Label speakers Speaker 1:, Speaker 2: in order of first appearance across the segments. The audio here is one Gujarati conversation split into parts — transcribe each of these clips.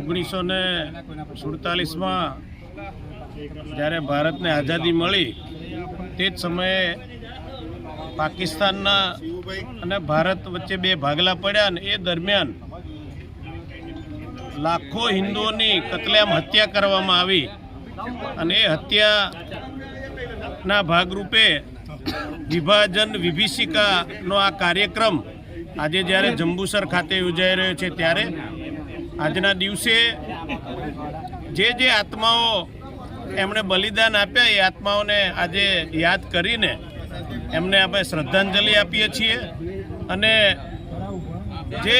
Speaker 1: ઓગણીસો ને સુડતાલીસમાં જ્યારે ભારતને આઝાદી મળી, તે જ સમયે પાકિસ્તાનના અને ભારત વચ્ચે બે ભાગલા પડ્યા અને એ દરમિયાન લાખો હિન્દુઓની કતલેઆમ હત્યા કરવામાં આવી અને એ હત્યાના ભાગરૂપે વિભાજન વિભીષિકાનો આ કાર્યક્રમ આજે જ્યારે જંબુસર ખાતે યોજાઈ રહ્યો છે, ત્યારે આજના દિવસે જે જે આત્માઓ એમણે બલિદાન આપ્યા, એ આત્માઓને આજે યાદ કરીને એમને આપણે શ્રદ્ધાંજલિ આપીએ છીએ. અને જે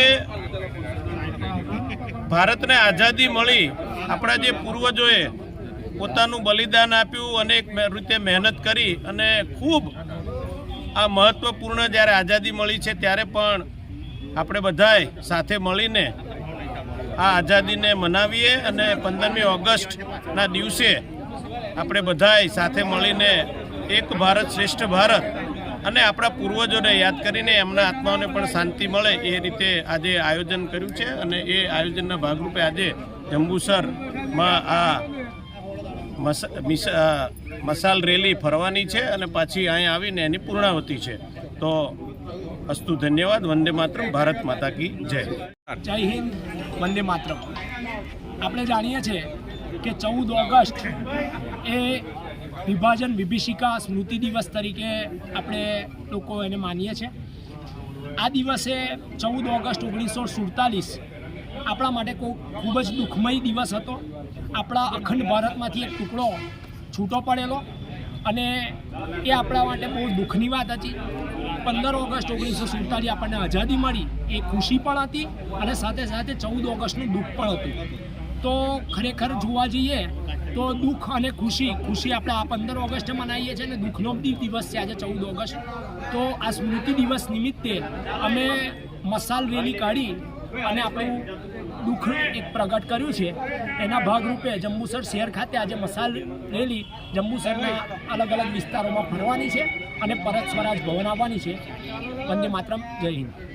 Speaker 1: ભારતને આઝાદી મળી, આપણા જે પૂર્વજોએ પોતાનું બલિદાન આપ્યું અનેક રીતે મહેનત કરી અને ખૂબ આ મહત્ત્વપૂર્ણ જ્યારે આઝાદી મળી છે, ત્યારે પણ આપણે બધાએ સાથે મળીને આ આઝાદીને મનાવીએ અને પંદરમી ઓગસ્ટના દિવસે આપણે બધાએ સાથે મળીને એક ભારત શ્રેષ્ઠ ભારત અને આપણા પૂર્વજોને યાદ કરીને એમના આત્માઓને પણ શાંતિ મળે એ રીતે આજે આયોજન કર્યું છે અને એ આયોજનના ભાગરૂપે આજે જંબુસરમાં આ મસ- મસાલ રેલી ફરવાની છે અને પાછી અહીંયા આવીને એની પૂર્ણાવતી છે. તો અસ્તુ ધન્યવાદ, વંદે માતરમ, ભારત માતા કી જય.
Speaker 2: જય હિન્દ. વંદે માતરમ. આપણે જાણીએ છીએ કે ચૌદ ઓગસ્ટ એ વિભાજન વિભીષિકા સ્મૃતિ દિવસ તરીકે આપણે લોકો એને માનીએ છીએ. આ દિવસે ચૌદ ઓગસ્ટ ઓગણીસો સુડતાલીસ આપણા માટે ખૂબ જ દુઃખમય દિવસ હતો. આપણા અખંડ ભારતમાંથી એક ટુકડો છૂટો પડેલો. અને એ આપણા માટે બહુ દુઃખની વાત હતી. પંદર ઓગસ્ટ ઓગણીસો સુડતાલીસ આપણને આઝાદી મળી, એ ખુશી પણ હતી અને સાથે સાથે ચૌદ ઓગસ્ટનું દુઃખ પણ હતું. તો ખરેખર જોવા જઈએ તો દુઃખ અને ખુશી ખુશી આપણે આ પંદર ઓગસ્ટે મનાવીએ છીએ અને દુઃખનો દિવસ છે આજે ચૌદ ઓગસ્ટ. તો આ સ્મૃતિ દિવસ નિમિત્તે અમે મસાલ રેલી કાઢી અને આપણે દુઃખ એક પ્રગટ કર્યું છે. એના ભાગરૂપે જંબુસર શહેર ખાતે આજે મસાલ રેલી જંબુસરના અલગ અલગ વિસ્તારોમાં ફરવાની છે અને પરત સ્વરાજ ભવન આવવાની છે. વંદે માતરમ, જય હિન્દ.